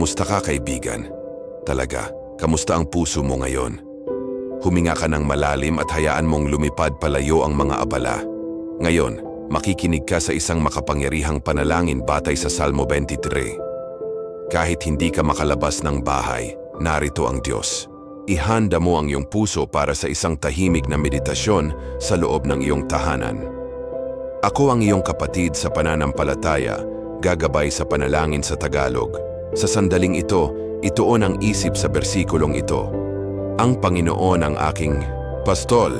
Kamusta ka kaibigan? Talaga, kamusta ang puso mo ngayon? Huminga ka ng malalim at hayaan mong lumipad palayo ang mga abala. Ngayon, makikinig ka sa isang makapangyarihang panalangin batay sa Salmo 23. Kahit hindi ka makalabas ng bahay, narito ang Diyos. Ihanda mo ang iyong puso para sa isang tahimik na meditasyon sa loob ng iyong tahanan. Ako ang iyong kapatid sa pananampalataya, gagabay sa panalangin sa Tagalog. Sa sandaling ito, ituon ang isip sa bersikulong ito. Ang Panginoon ang aking pastol.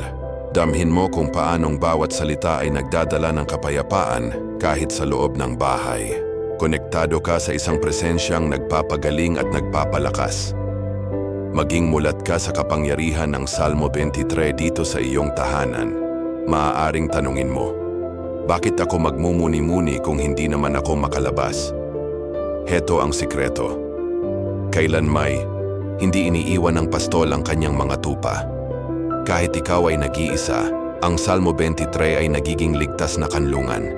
Damhin mo kung paanong bawat salita ay nagdadala ng kapayapaan kahit sa loob ng bahay. Konektado ka sa isang presensyang nagpapagaling at nagpapalakas. Maging mulat ka sa kapangyarihan ng Salmo 23 dito sa iyong tahanan. Maaaring tanungin mo, bakit ako magmumuni-muni kung hindi naman ako makalabas? Heto ang sikreto. Kailan may, hindi iniiwan ng pastol ang kanyang mga tupa. Kahit ikaw ay nag-iisa, ang Salmo 23 ay nagiging ligtas na kanlungan.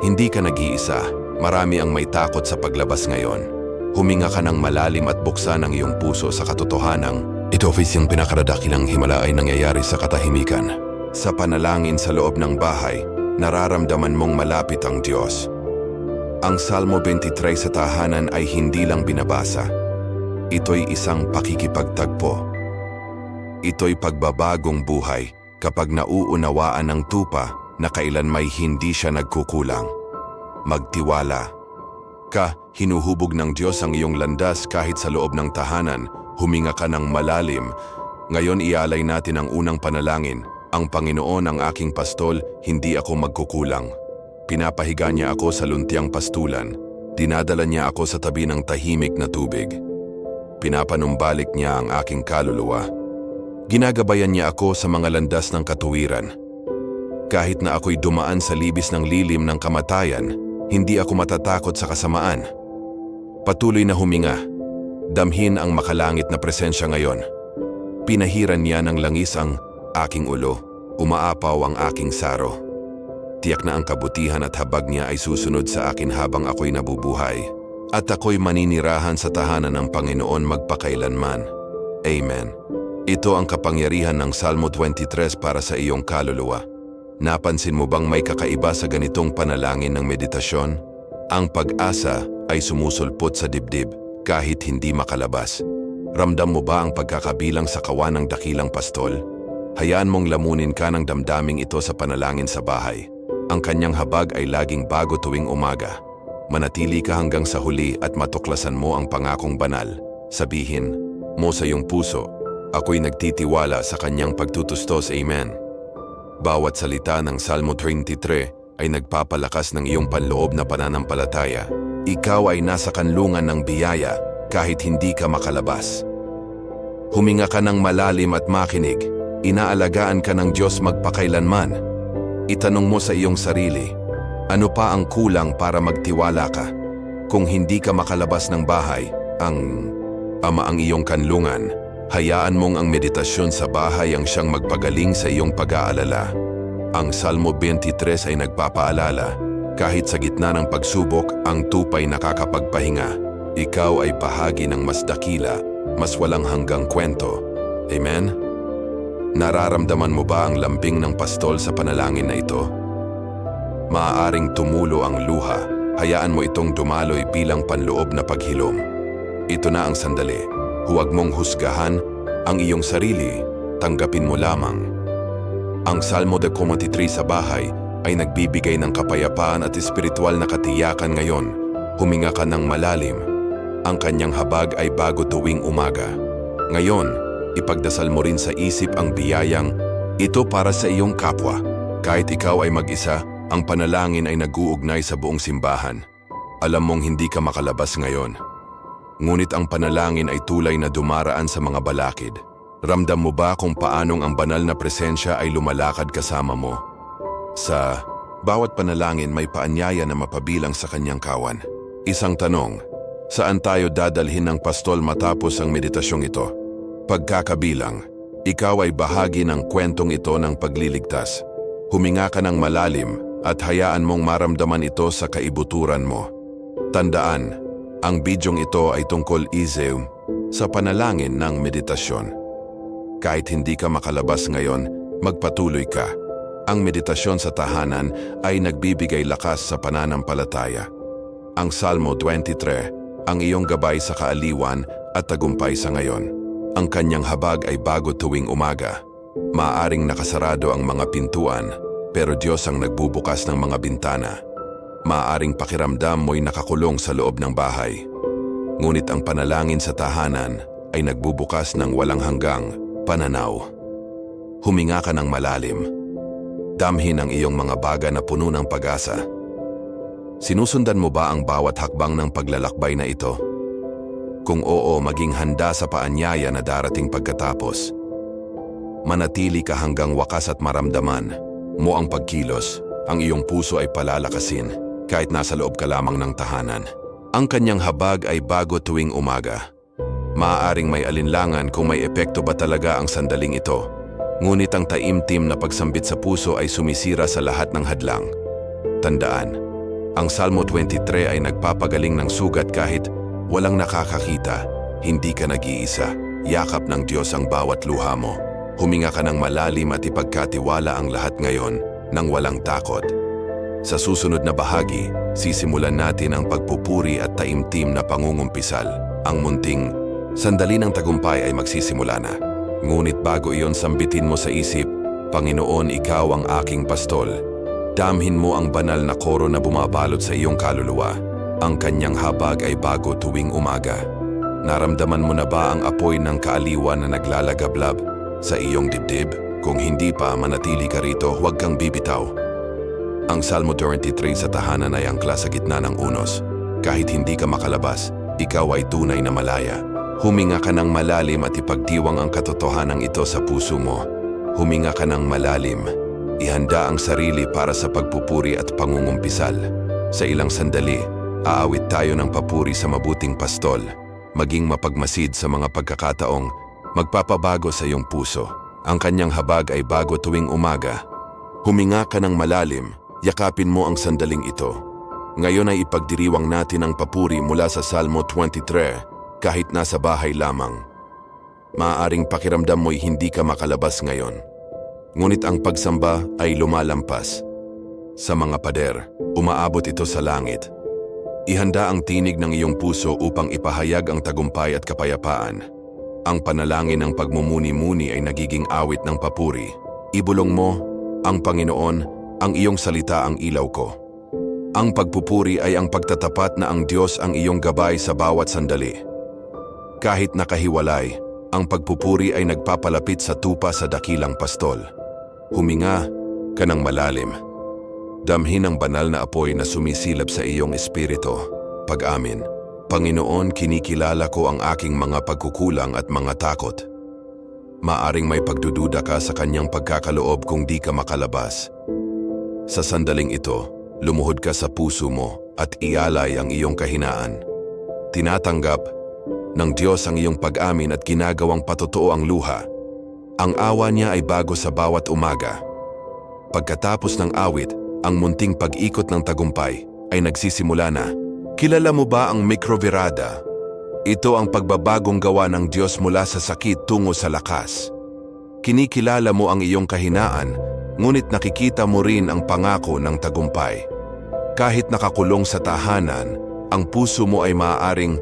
Hindi ka nag-iisa, marami ang may takot sa paglabas ngayon. Huminga ka ng malalim at buksan ang iyong puso sa katotohanang ito office yung pinakaradakilang himala ay nangyayari sa katahimikan. Sa panalangin sa loob ng bahay, nararamdaman mong malapit ang Diyos. Ang Salmo 23 sa tahanan ay hindi lang binabasa. Ito'y isang pakikipagtagpo. Ito'y pagbabagong buhay kapag nauunawaan ng tupa na kailan may hindi siya nagkukulang. Magtiwala. Ka, hinuhubog ng Diyos ang iyong landas kahit sa loob ng tahanan, huminga ka ng malalim. Ngayon ialay natin ang unang panalangin. Ang Panginoon ang aking pastol, hindi ako magkukulang. Pinapahiga niya ako sa luntiang pastulan. Dinadala niya ako sa tabi ng tahimik na tubig. Pinapanumbalik niya ang aking kaluluwa. Ginagabayan niya ako sa mga landas ng katuwiran. Kahit na ako'y dumaan sa libis ng lilim ng kamatayan, hindi ako matatakot sa kasamaan. Patuloy na huminga. Damhin ang makalangit na presensya ngayon. Pinahiran niya ng langis ang aking ulo. Umaapaw ang aking saro. Tiyak na ang kabutihan at habag niya ay susunod sa akin habang ako'y nabubuhay. At ako'y maninirahan sa tahanan ng Panginoon magpakailanman. Amen. Ito ang kapangyarihan ng Salmo 23 para sa iyong kaluluwa. Napansin mo bang may kakaiba sa ganitong panalangin ng meditasyon? Ang pag-asa ay sumusulpot sa dibdib kahit hindi makalabas. Ramdam mo ba ang pagkakabilang sa kawan ng dakilang pastol? Hayaan mong lamunin ka ng damdaming ito sa panalangin sa bahay. Ang kanyang habag ay laging bago tuwing umaga. Manatili ka hanggang sa huli at matuklasan mo ang pangakong banal. Sabihin mo sa iyong puso, ako'y nagtitiwala sa kanyang pagtutustos. Amen. Bawat salita ng Salmo 23 ay nagpapalakas ng iyong panloob na pananampalataya. Ikaw ay nasa kanlungan ng biyaya kahit hindi ka makalabas. Huminga ka ng malalim at makinig. Inaalagaan ka ng Diyos magpakailanman. Itanong mo sa iyong sarili, ano pa ang kulang para magtiwala ka? Kung hindi ka makalabas ng bahay, ang Ama ang iyong kanlungan, hayaan mong ang meditasyon sa bahay ang siyang magpagaling sa iyong pag-aalala. Ang Salmo 23 ay nagpapaalala, kahit sa gitna ng pagsubok, ang tupay nakakapagpahinga. Ikaw ay bahagi ng mas dakila, mas walang hanggang kwento. Amen? Nararamdaman mo ba ang lambing ng pastol sa panalangin na ito? Maaaring tumulo ang luha, hayaan mo itong dumaloy bilang panloob na paghilom. Ito na ang sandali. Huwag mong husgahan ang iyong sarili, tanggapin mo lamang. Ang Salmo de 23 sa bahay ay nagbibigay ng kapayapaan at espiritual na katiyakan ngayon. Huminga ka ng malalim. Ang kanyang habag ay bago tuwing umaga. Ngayon, ipagdasal mo rin sa isip ang biyayang ito para sa iyong kapwa. Kahit ikaw ay mag-isa, ang panalangin ay nag-uugnay sa buong simbahan. Alam mong hindi ka makalabas ngayon. Ngunit ang panalangin ay tulay na dumaraan sa mga balakid. Ramdam mo ba kung paanong ang banal na presensya ay lumalakad kasama mo? Sa bawat panalangin may paanyaya na mapabilang sa kanyang kawan. Isang tanong, saan tayo dadalhin ng pastol matapos ang meditasyong ito? Pagkakabilang, ikaw ay bahagi ng kwentong ito ng pagliligtas. Huminga ka ng malalim at hayaan mong maramdaman ito sa kaibuturan mo. Tandaan, Ang bidyong ito ay tungkol Izeum sa panalangin ng meditasyon. Kahit hindi ka makalabas ngayon, magpatuloy ka. Ang meditasyon sa tahanan ay nagbibigay lakas sa pananampalataya. Ang Salmo 23, ang iyong gabay sa kaaliwan at tagumpay sa ngayon. Ang kanyang habag ay bago tuwing umaga. Maaring nakasarado ang mga pintuan, pero Diyos ang nagbubukas ng mga bintana. Maaring pakiramdam mo'y nakakulong sa loob ng bahay. Ngunit ang panalangin sa tahanan ay nagbubukas ng walang hanggang pananaw. Huminga ka ng malalim. Damhin ang iyong mga baga na puno ng pag-asa. Sinusundan mo ba ang bawat hakbang ng paglalakbay na ito? Kung oo, maging handa sa paanyaya na darating pagkatapos. Manatili ka hanggang wakas at maramdaman mo ang pagkilos. Ang iyong puso ay palalakasin kahit nasa loob ka lamang ng tahanan. Ang kanyang habag ay bago tuwing umaga. Maaaring may alinlangan kung may epekto ba talaga ang sandaling ito. Ngunit ang taimtim na pagsambit sa puso ay sumisira sa lahat ng hadlang. Tandaan, ang Salmo 23 ay nagpapagaling ng sugat kahit walang nakakakita. Hindi ka nag-iisa. Yakap ng Diyos ang bawat luha mo. Huminga ka ng malalim at ipagkatiwala ang lahat ngayon ng walang takot. Sa susunod na bahagi, sisimulan natin ang pagpupuri at taimtim na pangungumpisal. Ang munting sandali ng tagumpay ay magsisimula na. Ngunit bago iyon sambitin mo sa isip, Panginoon, ikaw ang aking pastol. Damhin mo ang banal na koro na bumabalot sa iyong kaluluwa. Ang kanyang habag ay bago tuwing umaga. Naramdaman mo na ba ang apoy ng kaaliwan na naglalagablab sa iyong dibdib? Kung hindi pa manatili ka rito, huwag kang bibitaw. Ang Salmo 23 sa tahanan ay angkla sa gitna ng unos. Kahit hindi ka makalabas, ikaw ay tunay na malaya. Huminga ka ng malalim at ipagdiwang ang katotohanan ito sa puso mo. Huminga ka ng malalim. Ihanda ang sarili para sa pagpupuri at pangungumpisal. Sa ilang sandali, aawit tayo ng papuri sa mabuting pastol. Maging mapagmasid sa mga pagkakataong magpapabago sa iyong puso. Ang kanyang habag ay bago tuwing umaga. Huminga ka ng malalim, yakapin mo ang sandaling ito. Ngayon ay ipagdiriwang natin ang papuri mula sa Salmo 23 kahit nasa bahay lamang. Maaaring pakiramdam mo'y hindi ka makalabas ngayon. Ngunit ang pagsamba ay lumalampas. Sa mga pader, umaabot ito sa langit. Ihanda ang tinig ng iyong puso upang ipahayag ang tagumpay at kapayapaan. Ang panalangin ng pagmumuni-muni ay nagiging awit ng papuri. Ibulong mo, ang Panginoon, ang iyong salita ang ilaw ko. Ang pagpupuri ay ang pagtatapat na ang Diyos ang iyong gabay sa bawat sandali. Kahit nakahiwalay, ang pagpupuri ay nagpapalapit sa tupa sa dakilang pastol. Huminga ka ng malalim. Damhin ang banal na apoy na sumisilap sa iyong espiritu. Pag-amin, Panginoon, kinikilala ko ang aking mga pagkukulang at mga takot. Maaring may pagdududa ka sa kanyang pagkakaloob kung di ka makalabas. Sa sandaling ito, lumuhod ka sa puso mo at ialay ang iyong kahinaan. Tinatanggap ng Diyos ang iyong pag-amin at ginagawang patotoo ang luha. Ang awa niya ay bago sa bawat umaga. Pagkatapos ng awit, ang munting pag-ikot ng tagumpay ay nagsisimula na. Kilala mo ba ang mikrovirada? Ito ang pagbabagong gawa ng Diyos mula sa sakit tungo sa lakas. Kinikilala mo ang iyong kahinaan, ngunit nakikita mo rin ang pangako ng tagumpay. Kahit nakakulong sa tahanan, ang puso mo ay maaaring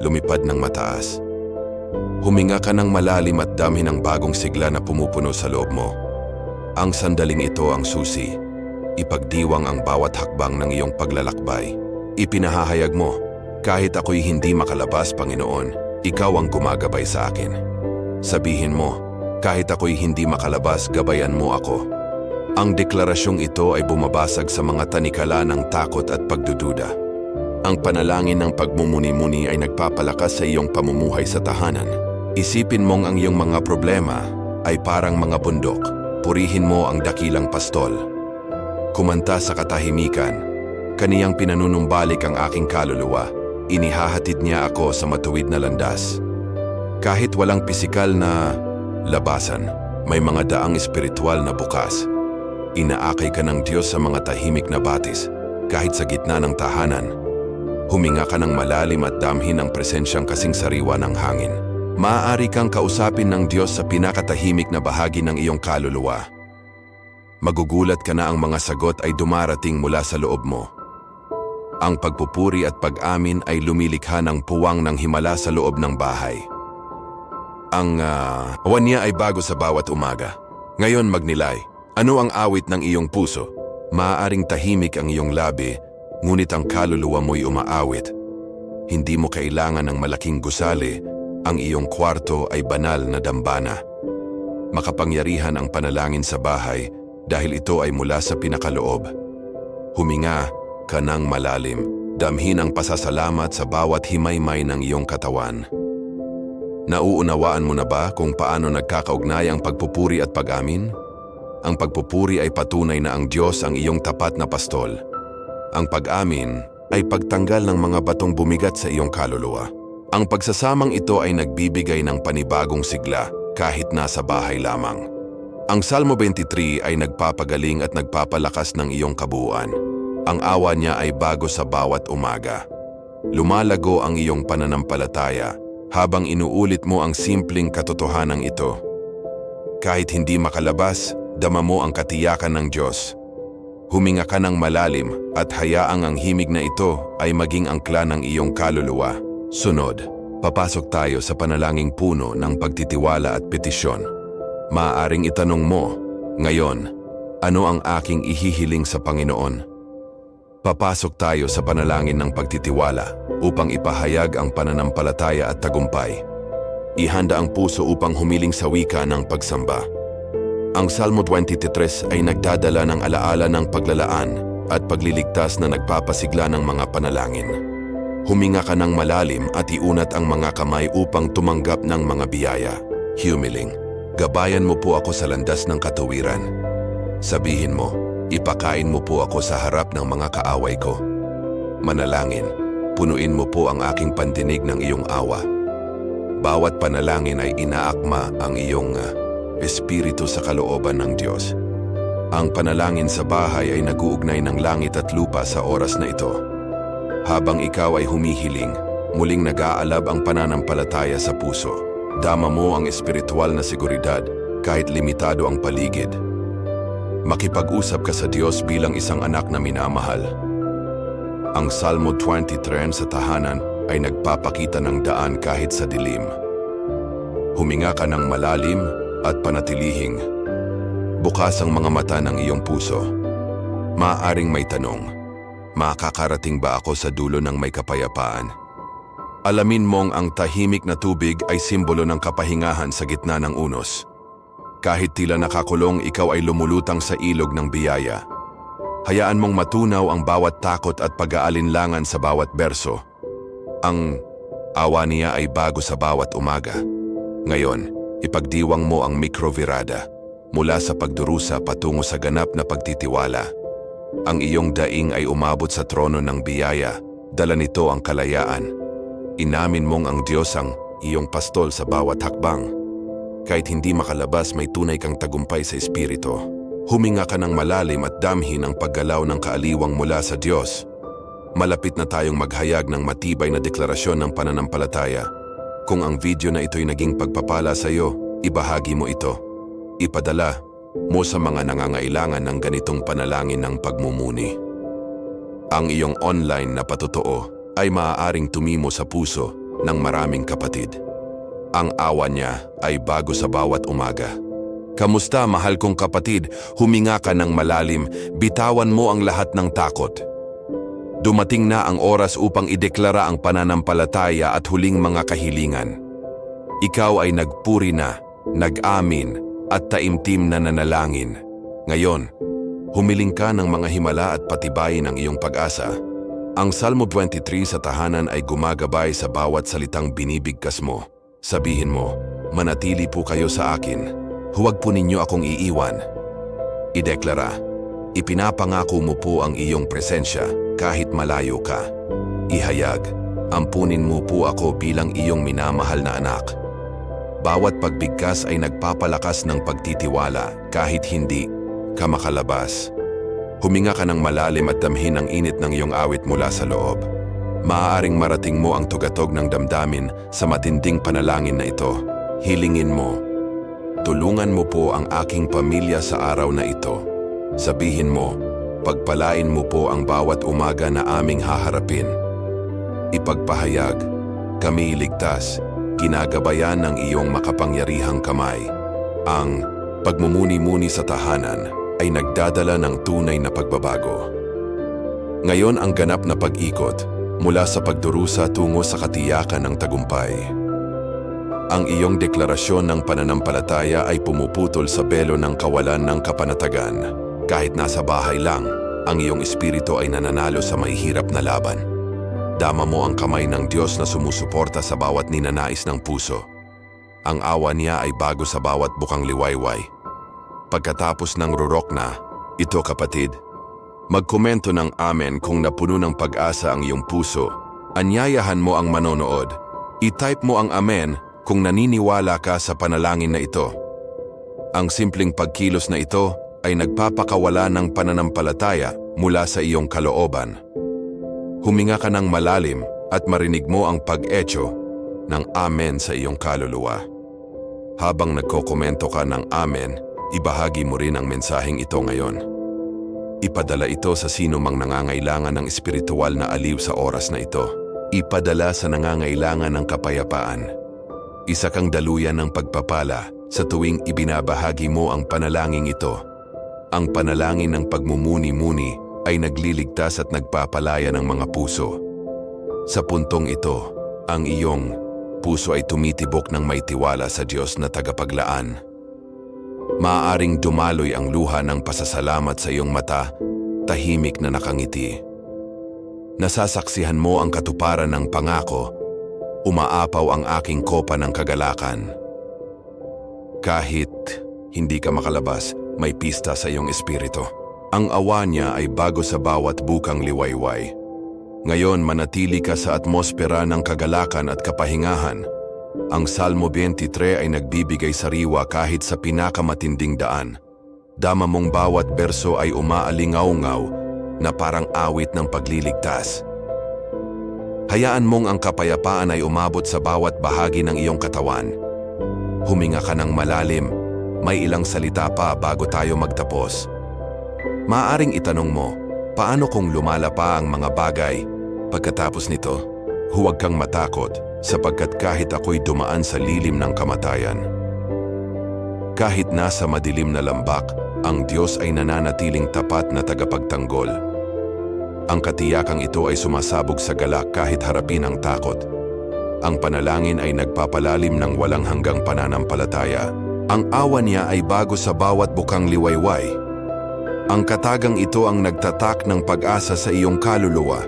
lumipad ng mataas. Huminga ka ng malalim at damhin ang bagong sigla na pumupuno sa loob mo. Ang sandaling ito ang susi. Ipagdiwang ang bawat hakbang ng iyong paglalakbay. Ipinahahayag mo, kahit ako'y hindi makalabas, Panginoon, ikaw ang gumagabay sa akin. Sabihin mo, kahit ako'y hindi makalabas, gabayan mo ako. Ang deklarasyong ito ay bumabasag sa mga tanikala ng takot at pagdududa. Ang panalangin ng pagmumuni-muni ay nagpapalakas sa iyong pamumuhay sa tahanan. Isipin mong ang iyong mga problema ay parang mga bundok. Purihin mo ang dakilang pastol. Kumanta sa katahimikan, kaniyang pinanunumbalik ang aking kaluluwa. Inihahatid niya ako sa matuwid na landas. Kahit walang pisikal na labasan, may mga daang espiritual na bukas. Inaakay ka ng Diyos sa mga tahimik na batis, kahit sa gitna ng tahanan. Huminga ka ng malalim at damhin ang presensyang kasing sariwa ng hangin. Maaari kang kausapin ng Diyos sa pinakatahimik na bahagi ng iyong kaluluwa. Magugulat ka na ang mga sagot ay dumarating mula sa loob mo. Ang pagpupuri at pag-amin ay lumilikha ng puwang ng himala sa loob ng bahay. Ang uh, awan niya ay bago sa bawat umaga. Ngayon magnilay, ano ang awit ng iyong puso? Maaaring tahimik ang iyong labi, ngunit ang kaluluwa mo'y umaawit. Hindi mo kailangan ng malaking gusali, ang iyong kwarto ay banal na dambana. Makapangyarihan ang panalangin sa bahay dahil ito ay mula sa pinakaloob. Huminga ka ng malalim, damhin ang pasasalamat sa bawat himaymay ng iyong katawan. Nauunawaan mo na ba kung paano nagkakaugnay ang pagpupuri at pag-amin? Ang pagpupuri ay patunay na ang Diyos ang iyong tapat na pastol. Ang pag-amin ay pagtanggal ng mga batong bumigat sa iyong kaluluwa. Ang pagsasamang ito ay nagbibigay ng panibagong sigla kahit nasa bahay lamang. Ang Salmo 23 ay nagpapagaling at nagpapalakas ng iyong kabuuan. Ang awa niya ay bago sa bawat umaga. Lumalago ang iyong pananampalataya habang inuulit mo ang simpleng katotohanan ito. Kahit hindi makalabas, dama mo ang katiyakan ng Diyos. Huminga ka ng malalim at hayaang ang himig na ito ay maging angkla ng iyong kaluluwa. Sunod, papasok tayo sa panalangin puno ng pagtitiwala at petisyon. Maaring itanong mo, ngayon, ano ang aking ihihiling sa Panginoon? Papasok tayo sa panalangin ng pagtitiwala upang ipahayag ang pananampalataya at tagumpay. Ihanda ang puso upang humiling sa wika ng pagsamba. Ang Salmo 23 ay nagdadala ng alaala ng paglalaan at pagliligtas na nagpapasigla ng mga panalangin. Huminga ka ng malalim at iunat ang mga kamay upang tumanggap ng mga biyaya. Humiling, gabayan mo po ako sa landas ng katuwiran. Sabihin mo, ipakain mo po ako sa harap ng mga kaaway ko. Manalangin, punuin mo po ang aking pandinig ng iyong awa. Bawat panalangin ay inaakma ang iyong uh, espiritu sa kalooban ng Diyos. Ang panalangin sa bahay ay naguugnay ng langit at lupa sa oras na ito. Habang ikaw ay humihiling, muling nag-aalab ang pananampalataya sa puso. Dama mo ang espiritual na seguridad kahit limitado ang paligid. Makipag-usap ka sa Diyos bilang isang anak na minamahal. Ang Salmo 23 sa tahanan ay nagpapakita ng daan kahit sa dilim. Huminga ka ng malalim at panatilihing. Bukas ang mga mata ng iyong puso. Maaring may tanong, makakarating ba ako sa dulo ng may kapayapaan? Alamin mong ang tahimik na tubig ay simbolo ng kapahingahan sa gitna ng unos. Kahit tila nakakulong, ikaw ay lumulutang sa ilog ng biyaya. Hayaan mong matunaw ang bawat takot at pag-aalinlangan sa bawat berso. Ang awa niya ay bago sa bawat umaga. Ngayon, ipagdiwang mo ang mikrovirada mula sa pagdurusa patungo sa ganap na pagtitiwala. Ang iyong daing ay umabot sa trono ng biyaya, dala nito ang kalayaan. Inamin mong ang Diyos ang iyong pastol sa bawat hakbang. Kahit hindi makalabas may tunay kang tagumpay sa espiritu. Huminga ka ng malalim at damhin ang paggalaw ng kaaliwang mula sa Diyos. Malapit na tayong maghayag ng matibay na deklarasyon ng pananampalataya. Kung ang video na ito'y naging pagpapala sa iyo, ibahagi mo ito. Ipadala mo sa mga nangangailangan ng ganitong panalangin ng pagmumuni. Ang iyong online na patotoo ay maaaring tumimo sa puso ng maraming kapatid. Ang awa niya ay bago sa bawat umaga. Kamusta mahal kong kapatid, huminga ka ng malalim, bitawan mo ang lahat ng takot. Dumating na ang oras upang ideklara ang pananampalataya at huling mga kahilingan. Ikaw ay nagpuri na, nag-amin, at taimtim na nanalangin. Ngayon, humiling ka ng mga himala at patibayin ang iyong pag-asa. Ang Salmo 23 sa tahanan ay gumagabay sa bawat salitang binibigkas mo. Sabihin mo, manatili po kayo sa akin. Huwag po ninyo akong iiwan. Ideklara, ipinapangako mo po ang iyong presensya kahit malayo ka. Ihayag, ampunin mo po ako bilang iyong minamahal na anak. Bawat pagbigkas ay nagpapalakas ng pagtitiwala kahit hindi ka makalabas. Huminga ka ng malalim at damhin ang init ng iyong awit mula sa loob. Maaaring marating mo ang tugatog ng damdamin sa matinding panalangin na ito. Hilingin mo. Tulungan mo po ang aking pamilya sa araw na ito. Sabihin mo, pagpalain mo po ang bawat umaga na aming haharapin. Ipagpahayag, kami ligtas, ginagabayan ng iyong makapangyarihang kamay. Ang pagmumuni-muni sa tahanan ay nagdadala ng tunay na pagbabago. Ngayon ang ganap na pag-ikot mula sa pagdurusa tungo sa katiyakan ng tagumpay. Ang iyong deklarasyon ng pananampalataya ay pumuputol sa belo ng kawalan ng kapanatagan. Kahit nasa bahay lang, ang iyong espiritu ay nananalo sa mahihirap na laban. Dama mo ang kamay ng Diyos na sumusuporta sa bawat ninanais ng puso. Ang awa niya ay bago sa bawat bukang liwayway. Pagkatapos ng rurok na, ito kapatid, magkomento ng amen kung napuno ng pag-asa ang iyong puso. Anyayahan mo ang manonood. I-type mo ang amen kung naniniwala ka sa panalangin na ito. Ang simpleng pagkilos na ito ay nagpapakawala ng pananampalataya mula sa iyong kalooban. Huminga ka ng malalim at marinig mo ang pag-echo ng amen sa iyong kaluluwa. Habang nagkokomento ka ng amen, ibahagi mo rin ang mensaheng ito ngayon. Ipadala ito sa sino mang nangangailangan ng espiritual na aliw sa oras na ito. Ipadala sa nangangailangan ng kapayapaan. Isa kang daluyan ng pagpapala sa tuwing ibinabahagi mo ang panalangin ito. Ang panalangin ng pagmumuni-muni ay nagliligtas at nagpapalaya ng mga puso. Sa puntong ito, ang iyong puso ay tumitibok ng may tiwala sa Diyos na tagapaglaan. Maaaring dumaloy ang luha ng pasasalamat sa iyong mata, tahimik na nakangiti. Nasasaksihan mo ang katuparan ng pangako, umaapaw ang aking kopa ng kagalakan. Kahit hindi ka makalabas, may pista sa iyong espiritu. Ang awa niya ay bago sa bawat bukang liwayway. Ngayon manatili ka sa atmosfera ng kagalakan at kapahingahan. Ang Salmo 23 ay nagbibigay sariwa kahit sa pinakamatinding daan. Dama mong bawat berso ay umaalingaw-ngaw na parang awit ng pagliligtas. Hayaan mong ang kapayapaan ay umabot sa bawat bahagi ng iyong katawan. Huminga ka ng malalim, may ilang salita pa bago tayo magtapos. Maaring itanong mo, paano kung lumala pa ang mga bagay? Pagkatapos nito, huwag kang matakot sapagkat kahit ako'y dumaan sa lilim ng kamatayan. Kahit nasa madilim na lambak, ang Diyos ay nananatiling tapat na tagapagtanggol. Ang katiyakang ito ay sumasabog sa galak kahit harapin ang takot. Ang panalangin ay nagpapalalim ng walang hanggang pananampalataya. Ang awa niya ay bago sa bawat bukang liwayway. Ang katagang ito ang nagtatak ng pag-asa sa iyong kaluluwa.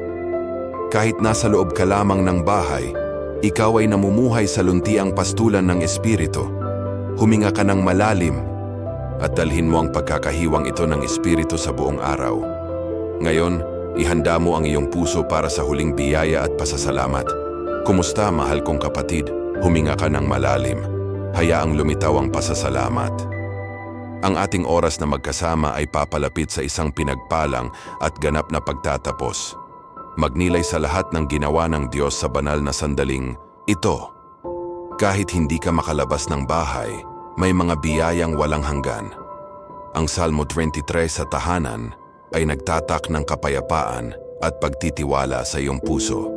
Kahit nasa loob ka lamang ng bahay, ikaw ay namumuhay sa luntiang pastulan ng Espiritu. Huminga ka ng malalim at dalhin mo ang pagkakahiwang ito ng Espiritu sa buong araw. Ngayon, ihanda mo ang iyong puso para sa huling biyaya at pasasalamat. Kumusta mahal kong kapatid? Huminga ka ng malalim. Hayaang lumitaw ang pasasalamat. Ang ating oras na magkasama ay papalapit sa isang pinagpalang at ganap na pagtatapos. Magnilay sa lahat ng ginawa ng Diyos sa banal na sandaling ito. Kahit hindi ka makalabas ng bahay, may mga biyayang walang hanggan. Ang Salmo 23 sa tahanan ay nagtatak ng kapayapaan at pagtitiwala sa iyong puso.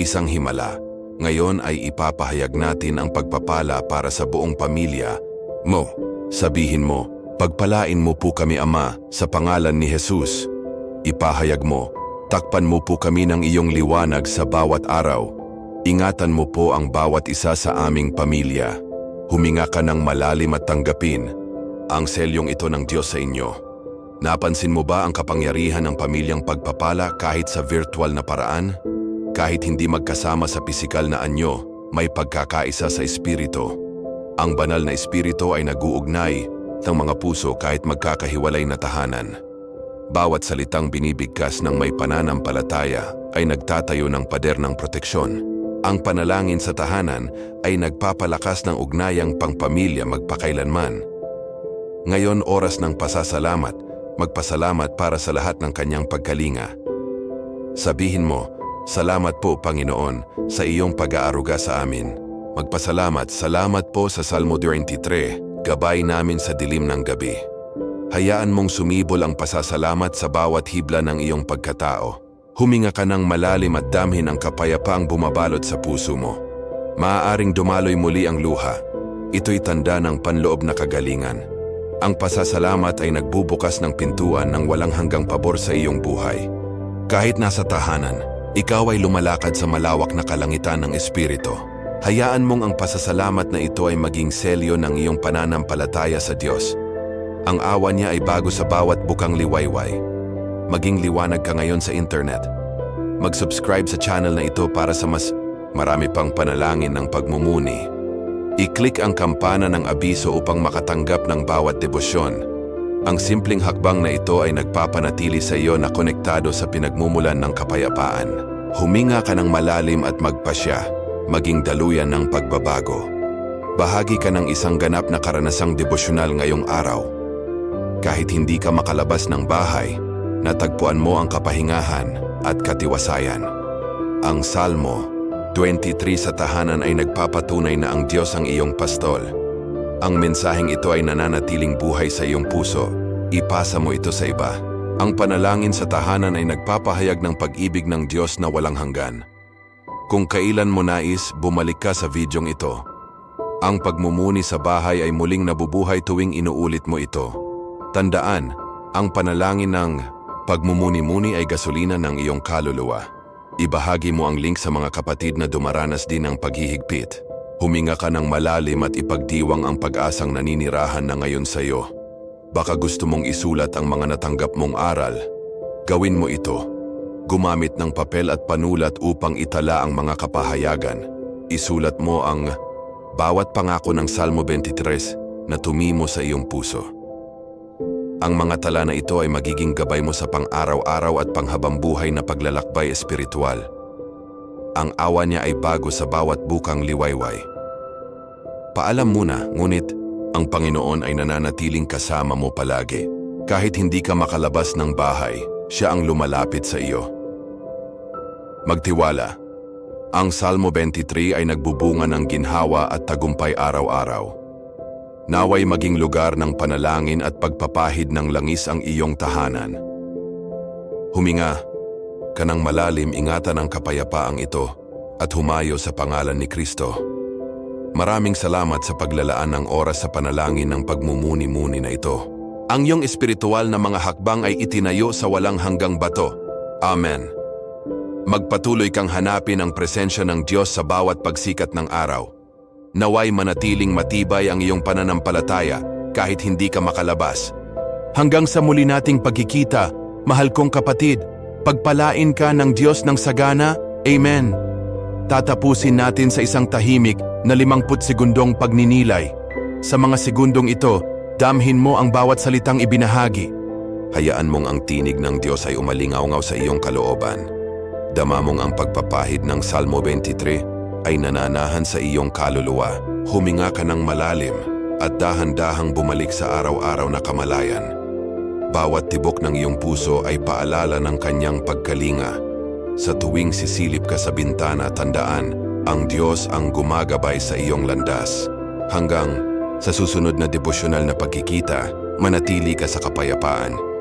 Isang himala, ngayon ay ipapahayag natin ang pagpapala para sa buong pamilya mo. Sabihin mo, pagpalain mo po kami Ama sa pangalan ni Jesus. Ipahayag mo, takpan mo po kami ng iyong liwanag sa bawat araw. Ingatan mo po ang bawat isa sa aming pamilya. Huminga ka ng malalim at tanggapin ang selyong ito ng Diyos sa inyo. Napansin mo ba ang kapangyarihan ng pamilyang pagpapala kahit sa virtual na paraan? Kahit hindi magkasama sa pisikal na anyo, may pagkakaisa sa espiritu. Ang banal na espiritu ay naguugnay ng mga puso kahit magkakahiwalay na tahanan. Bawat salitang binibigkas ng may pananampalataya ay nagtatayo ng pader ng proteksyon. Ang panalangin sa tahanan ay nagpapalakas ng ugnayang pangpamilya magpakailanman. Ngayon oras ng pasasalamat, magpasalamat para sa lahat ng kanyang pagkalinga. Sabihin mo, Salamat po, Panginoon, sa iyong pag-aaruga sa amin. Magpasalamat, salamat po sa Salmo 23, gabay namin sa dilim ng gabi. Hayaan mong sumibol ang pasasalamat sa bawat hibla ng iyong pagkatao. Huminga ka ng malalim at damhin ang kapayapaang bumabalot sa puso mo. Maaaring dumaloy muli ang luha. Ito'y tanda ng panloob na kagalingan. Ang pasasalamat ay nagbubukas ng pintuan ng walang hanggang pabor sa iyong buhay. Kahit nasa tahanan, ikaw ay lumalakad sa malawak na kalangitan ng Espiritu. Hayaan mong ang pasasalamat na ito ay maging selyo ng iyong pananampalataya sa Diyos. Ang awa niya ay bago sa bawat bukang liwayway. Maging liwanag ka ngayon sa internet. Mag-subscribe sa channel na ito para sa mas marami pang panalangin ng pagmumuni. I-click ang kampana ng abiso upang makatanggap ng bawat debosyon. Ang simpleng hakbang na ito ay nagpapanatili sa iyo na konektado sa pinagmumulan ng kapayapaan. Huminga ka ng malalim at magpasya, maging daluyan ng pagbabago. Bahagi ka ng isang ganap na karanasang devosyonal ngayong araw. Kahit hindi ka makalabas ng bahay, natagpuan mo ang kapahingahan at katiwasayan. Ang Salmo 23 sa tahanan ay nagpapatunay na ang Diyos ang iyong pastol. Ang mensaheng ito ay nananatiling buhay sa iyong puso. Ipasa mo ito sa iba. Ang panalangin sa tahanan ay nagpapahayag ng pag-ibig ng Diyos na walang hanggan. Kung kailan mo nais, bumalik ka sa videong ito. Ang pagmumuni sa bahay ay muling nabubuhay tuwing inuulit mo ito. Tandaan, ang panalangin ng pagmumuni-muni ay gasolina ng iyong kaluluwa. Ibahagi mo ang link sa mga kapatid na dumaranas din ng paghihigpit. Huminga ka ng malalim at ipagdiwang ang pag-asang naninirahan na ngayon sa iyo. Baka gusto mong isulat ang mga natanggap mong aral. Gawin mo ito. Gumamit ng papel at panulat upang itala ang mga kapahayagan. Isulat mo ang bawat pangako ng Salmo 23 na tumimo sa iyong puso. Ang mga tala na ito ay magiging gabay mo sa pang-araw-araw at panghabambuhay na paglalakbay espiritual. Ang awa niya ay bago sa bawat bukang liwayway. Paalam muna, ngunit ang Panginoon ay nananatiling kasama mo palagi. Kahit hindi ka makalabas ng bahay, siya ang lumalapit sa iyo. Magtiwala. Ang Salmo 23 ay nagbubunga ng ginhawa at tagumpay araw-araw. Naway maging lugar ng panalangin at pagpapahid ng langis ang iyong tahanan. Huminga, kanang malalim ingatan ang kapayapaang ito at humayo sa pangalan ni Kristo. Maraming salamat sa paglalaan ng oras sa panalangin ng pagmumuni-muni na ito. Ang iyong espiritual na mga hakbang ay itinayo sa walang hanggang bato. Amen. Magpatuloy kang hanapin ang presensya ng Diyos sa bawat pagsikat ng araw. Naway manatiling matibay ang iyong pananampalataya kahit hindi ka makalabas. Hanggang sa muli nating pagkikita, mahal kong kapatid, pagpalain ka ng Diyos ng sagana. Amen. Tatapusin natin sa isang tahimik na limangput segundong pagninilay. Sa mga segundong ito, damhin mo ang bawat salitang ibinahagi. Hayaan mong ang tinig ng Diyos ay umalingaw sa iyong kalooban. Dama mong ang pagpapahid ng Salmo 23 ay nananahan sa iyong kaluluwa. Huminga ka ng malalim at dahan-dahang bumalik sa araw-araw na kamalayan. Bawat tibok ng iyong puso ay paalala ng kanyang pagkalinga. Sa tuwing sisilip ka sa bintana, tandaan, ang Diyos ang gumagabay sa iyong landas. Hanggang sa susunod na devosyonal na pagkikita, manatili ka sa kapayapaan